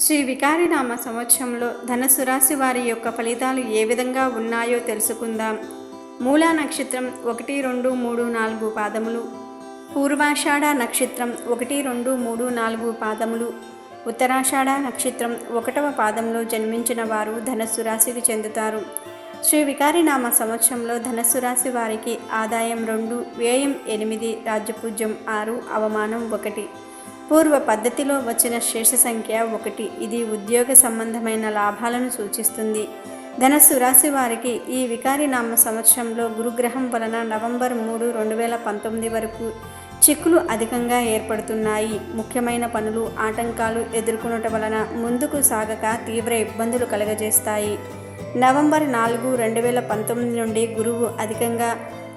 శ్రీ వికారినామ సంవత్సరంలో ధనసు రాశి వారి యొక్క ఫలితాలు ఏ విధంగా ఉన్నాయో తెలుసుకుందాం. మూలా నక్షత్రం ఒకటి రెండు మూడు నాలుగు పాదములు. పూర్వాషాఢ నక్షత్రం ఒకటి రెండు మూడు నాలుగు పాదములు. ఉత్తరాషాఢ నక్షత్రం ఒకటవ పాదంలో జన్మించిన వారు ధనస్సు రాశికి చెందుతారు. శ్రీ వికారినామ సంవత్సరంలో ధనస్సు రాశి వారికి ఆదాయం రెండు వ్యయం ఎనిమిది రాజ్యపూజ్యం ఆరు అవమానం ఒకటి. పూర్వ పద్ధతిలో వచ్చిన శేష సంఖ్య ఒకటి. ఇది ఉద్యోగ సంబంధమైన లాభాలను సూచిస్తుంది. ధనస్సు రాశి వారికి ఈ వికారినామ సంవత్సరంలో గురుగ్రహం వలన నవంబర్ మూడు రెండు వేల పంతొమ్మిది వరకు చిక్కులు అధికంగా ఏర్పడుతున్నాయి. ముఖ్యమైన పనులు ఆటంకాలు ఎదుర్కొనటం వలన ముందుకు సాగక తీవ్ర ఇబ్బందులు కలగజేస్తాయి. నవంబర్ నాలుగు రెండు వేల పంతొమ్మిది నుండి గురువు అధికంగా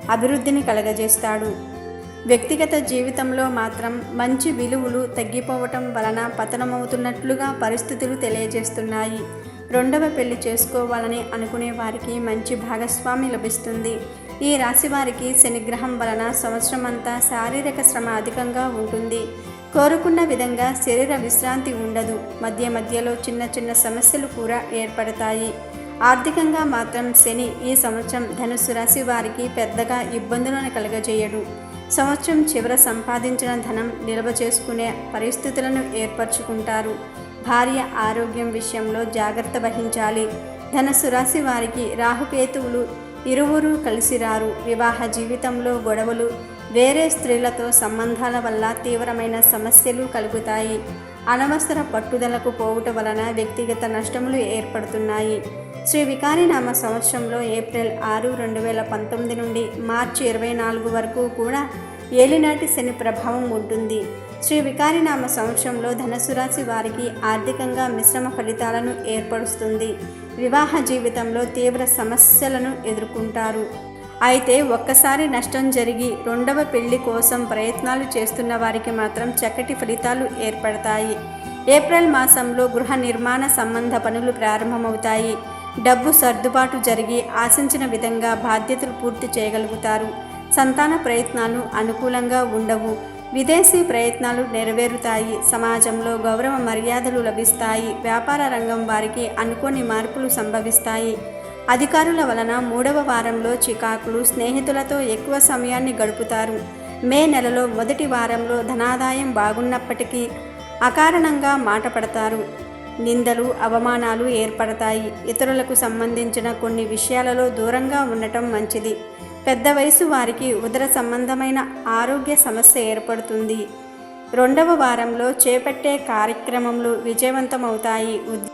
అభివృద్ధిని కలగజేస్తాడు. వ్యక్తిగత జీవితంలో మాత్రం మంచి విలువలు తగ్గిపోవటం వలన పతనమవుతున్నట్లుగా పరిస్థితులు తెలియజేస్తున్నాయి. రెండవ పెళ్ళి చేసుకోవాలని అనుకునే వారికి మంచి భాగస్వామి లభిస్తుంది. ఈ రాశి వారికి శనిగ్రహం వలన సంవత్సరం అంతా శారీరక శ్రమ అధికంగా ఉంటుంది. కోరుకున్న విధంగా శరీర విశ్రాంతి ఉండదు. మధ్య మధ్యలో చిన్న చిన్న సమస్యలు కూడా ఏర్పడతాయి. ఆర్థికంగా మాత్రం శని ఈ సంవత్సరం ధనుసు రాశి వారికి పెద్దగా ఇబ్బందులను కలగజేయడు. సంవత్సరం చివర సంపాదించిన ధనం నిల్వ చేసుకునే పరిస్థితులను ఏర్పరచుకుంటారు. భార్య ఆరోగ్యం విషయంలో జాగ్రత్త వహించాలి. ధనసు రాశి వారికి రాహుకేతువులు ఇరువురు కలిసి రారు వివాహ జీవితంలో గొడవలు వేరే స్త్రీలతో సంబంధాల వల్ల తీవ్రమైన సమస్యలు కలుగుతాయి. అనవసర పట్టుదలకు పోవుట వలన వ్యక్తిగత నష్టములు ఏర్పడుతున్నాయి. శ్రీ వికారినామ సంవత్సరంలో ఏప్రిల్ ఆరు రెండు వేల పంతొమ్మిది నుండి మార్చి ఇరవై నాలుగు వరకు కూడా ఏలినాటి శని ప్రభావం ఉంటుంది. శ్రీ వికారినామ సంవత్సరంలో ధనసు రాశి వారికి ఆర్థికంగా మిశ్రమ ఫలితాలను ఏర్పరుస్తుంది. వివాహ జీవితంలో తీవ్ర సమస్యలను ఎదుర్కొంటారు. అయితే ఒక్కసారి నష్టం జరిగి రెండవ పెళ్ళి కోసం ప్రయత్నాలు చేస్తున్న వారికి మాత్రం చక్కటి ఫలితాలు ఏర్పడతాయి. ఏప్రిల్ మాసంలో గృహ నిర్మాణ సంబంధ పనులు ప్రారంభమవుతాయి. డబ్బు సర్దుబాటు జరిగి ఆశించిన విధంగా బాధ్యతలు పూర్తి చేయగలుగుతారు. సంతాన ప్రయత్నాలు అనుకూలంగా ఉండవు. విదేశీ ప్రయత్నాలు నెరవేరుతాయి. సమాజంలో గౌరవ మర్యాదలు లభిస్తాయి. వ్యాపార రంగం వారికి అనుకోని మార్పులు సంభవిస్తాయి. అధికారుల వలన మూడవ వారంలో చికాకులు స్నేహితులతో ఎక్కువ సమయాన్ని గడుపుతారు. మే నెలలో మొదటి వారంలో ధనాదాయం బాగున్నప్పటికీ అకారణంగా మాట పడతారు. నిందలు అవమానాలు ఏర్పడతాయి. ఇతరులకు సంబంధించిన కొన్ని విషయాలలో దూరంగా ఉండటం మంచిది. పెద్ద వయసు వారికి ఉదర సంబంధమైన ఆరోగ్య సమస్య ఏర్పడుతుంది. రెండవ వారంలో చేపట్టే కార్యక్రమంలో విజయవంతమవుతాయి. ఉద్-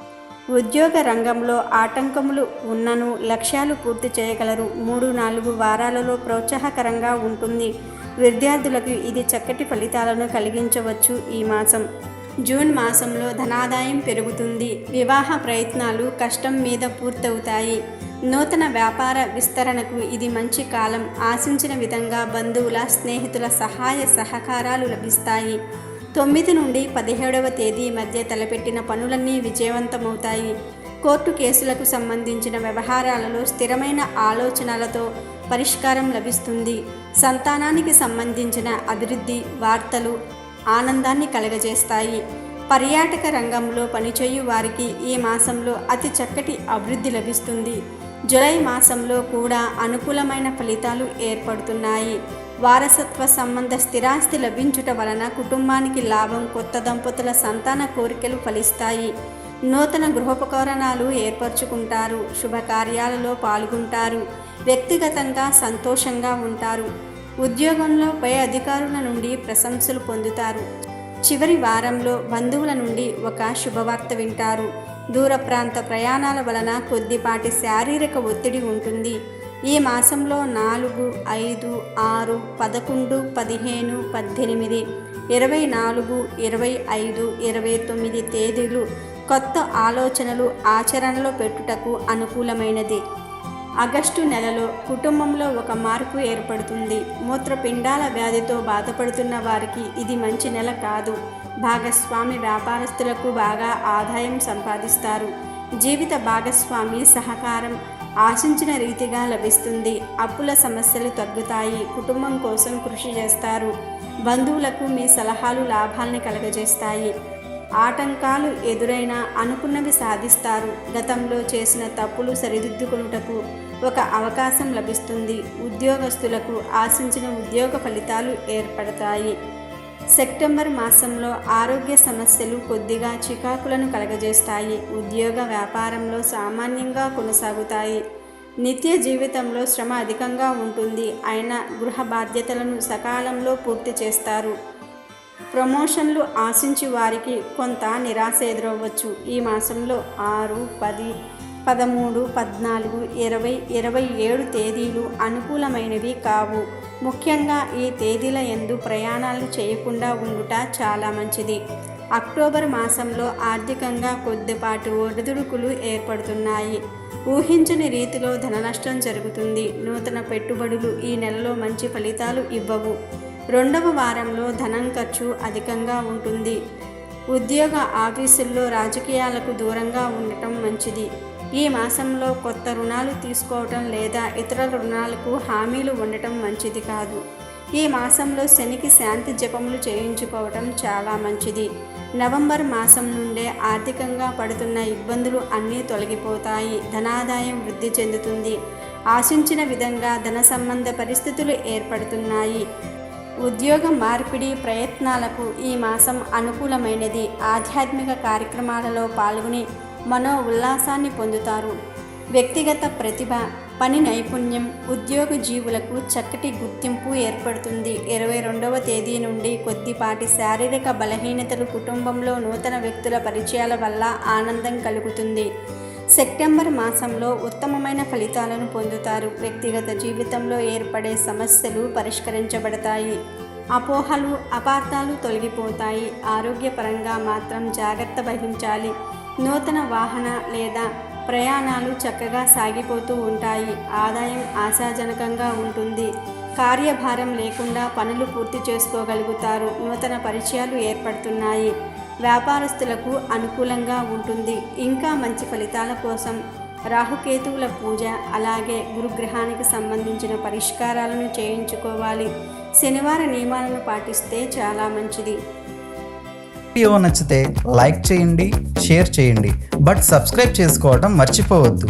ఉద్యోగ రంగంలో ఆటంకములు ఉన్నను లక్ష్యాలు పూర్తి చేయగలరు. మూడు నాలుగు వారాలలో ప్రోత్సాహకరంగా ఉంటుంది. విద్యార్థులకు ఇది చక్కటి ఫలితాలను కలిగించవచ్చు ఈ మాసం. జూన్ మాసంలో ధనాదాయం పెరుగుతుంది. వివాహ ప్రయత్నాలు కష్టం మీద పూర్తవుతాయి. నూతన వ్యాపార విస్తరణకు ఇది మంచి కాలం. ఆశించిన విధంగా బంధువుల స్నేహితుల సహాయ సహకారాలు లభిస్తాయి. తొమ్మిది నుండి పదిహేడవ తేదీ మధ్య తలపెట్టిన పనులన్నీ విజయవంతమవుతాయి. కోర్టు కేసులకు సంబంధించిన వ్యవహారాలలో స్థిరమైన ఆలోచనలతో పరిష్కారం లభిస్తుంది. సంతానానికి సంబంధించిన అభివృద్ధి వార్తలు ఆనందాన్ని కలగజేస్తాయి. పర్యాటక రంగంలో పనిచేయు వారికి ఈ మాసంలో అతి చక్కటి అభివృద్ధి లభిస్తుంది. జులై మాసంలో కూడా అనుకూలమైన ఫలితాలు ఏర్పడుతున్నాయి. వారసత్వ సంబంధ స్థిరాస్తి లభించుట వలన కుటుంబానికి లాభం కొత్త దంపతుల సంతాన కోరికలు ఫలిస్తాయి. నూతన గృహోపకరణాలు ఏర్పరచుకుంటారు శుభకార్యాలలో పాల్గొంటారు వ్యక్తిగతంగా సంతోషంగా ఉంటారు. ఉద్యోగంలో పై అధికారుల నుండి ప్రశంసలు పొందుతారు. చివరి వారంలో బంధువుల నుండి ఒక శుభవార్త వింటారు. దూర ప్రాంత ప్రయాణాల వలన కొద్దిపాటి శారీరక ఒత్తిడి ఉంటుంది. ఈ మాసంలో నాలుగు ఐదు ఆరు పదకొండు పదిహేను పద్దెనిమిది ఇరవై నాలుగు ఇరవై ఐదు ఇరవై తొమ్మిది తేదీలు కొత్త ఆలోచనలు ఆచరణలో పెట్టుటకు అనుకూలమైనది. ఆగస్టు నెలలో కుటుంబంలో ఒక మార్పు ఏర్పడుతుంది. మూత్రపిండాల వ్యాధితో బాధపడుతున్న వారికి ఇది మంచి నెల కాదు. భాగస్వామి వ్యాపారస్తులకు బాగా ఆదాయం సంపాదిస్తారు. జీవిత భాగస్వామి సహకారం ఆశించిన రీతిగా లభిస్తుంది. అప్పుల సమస్యలు తగ్గుతాయి. కుటుంబం కోసం కృషి చేస్తారు. బంధువులకు మీ సలహాలు లాభాల్ని కలగజేస్తాయి. ఆటంకాలు ఎదురైనా అనుకున్నవి సాధిస్తారు. గతంలో చేసిన తప్పులు సరిదిద్దుకొనుటకు ఒక అవకాశం లభిస్తుంది. ఉద్యోగస్తులకు ఆశించిన ఉద్యోగ ఫలితాలు ఏర్పడతాయి. సెప్టెంబర్ మాసంలో ఆరోగ్య సమస్యలు కొద్దిగా చికాకులను కలగజేస్తాయి. ఉద్యోగ వ్యాపారంలో సామాన్యంగా కొనసాగుతాయి. నిత్య జీవితంలో శ్రమ అధికంగా ఉంటుంది. అయినా గృహ బాధ్యతలను సకాలంలో పూర్తి చేస్తారు. ప్రమోషన్లు ఆశించి వారికి కొంత నిరాశ ఎదురవ్వచ్చు. ఈ మాసంలో ఆరు పది పదమూడు పద్నాలుగు ఇరవై ఇరవై ఏడు తేదీలు అనుకూలమైనవి కావు. ముఖ్యంగా ఈ తేదీల ఎందు ప్రయాణాలు చేయకుండా ఉండుట చాలా మంచిది. అక్టోబర్ మాసంలో ఆర్థికంగా కొద్దిపాటి ఒడిదుడుకులు ఏర్పడుతున్నాయి. ఊహించని రీతిలో ధన నష్టం జరుగుతుంది. నూతన పెట్టుబడులు ఈ నెలలో మంచి ఫలితాలు ఇవ్వవు. రెండవ వారంలో ధనం ఖర్చు అధికంగా ఉంటుంది. ఉద్యోగ ఆఫీసుల్లో రాజకీయాలకు దూరంగా ఉండటం మంచిది. ఈ మాసంలో కొత్త రుణాలు తీసుకోవటం లేదా ఇతర రుణాలకు హామీలు ఉండటం మంచిది కాదు. ఈ మాసంలో శనికి శాంతి జపములు చేయించుకోవటం చాలా మంచిది. నవంబర్ మాసం నుండే ఆర్థికంగా పడుతున్న ఇబ్బందులు అన్నీ తొలగిపోతాయి. ధనాదాయం వృద్ధి చెందుతుంది. ఆశించిన విధంగా ధన సంబంధ పరిస్థితులు ఏర్పడుతున్నాయి. ఉద్యోగ మార్పిడి ప్రయత్నాలకు ఈ మాసం అనుకూలమైనది. ఆధ్యాత్మిక కార్యక్రమాలలో పాల్గొని మనో ఉల్లాసాన్ని పొందుతారు. వ్యక్తిగత ప్రతిభ పని నైపుణ్యం ఉద్యోగ జీవులకు చక్కటి గుర్తింపు ఏర్పడుతుంది. ఇరవై రెండవ తేదీ నుండి కొద్దిపాటి శారీరక బలహీనతలు కుటుంబంలో నూతన వ్యక్తుల పరిచయాల వల్ల ఆనందం కలుగుతుంది. సెప్టెంబర్ మాసంలో ఉత్తమమైన ఫలితాలను పొందుతారు. వ్యక్తిగత జీవితంలో ఏర్పడే సమస్యలు పరిష్కరించబడతాయి. అపోహలు అపార్థాలు తొలగిపోతాయి. ఆరోగ్యపరంగా మాత్రం జాగ్రత్త వహించాలి. నూతన వాహన లేదా ప్రయాణాలు చక్కగా సాగిపోతూ ఉంటాయి. ఆదాయం ఆశాజనకంగా ఉంటుంది. కార్యభారం లేకుండా పనులు పూర్తి చేసుకోగలుగుతారు. నూతన పరిచయాలు ఏర్పడుతున్నాయి. వ్యాపారస్తులకు అనుకూలంగా ఉంటుంది. ఇంకా మంచి ఫలితాల కోసం రాహుకేతువుల పూజ అలాగే గురుగ్రహానికి సంబంధించిన పరిష్కారాలను చేయించుకోవాలి. శనివార నియమాలను పాటిస్తే చాలా మంచిది. వీడియో నచ్చితే లైక్ చేయండి షేర్ చేయండి బట్ సబ్స్క్రైబ్ చేసుకోవడం మర్చిపోవద్దు.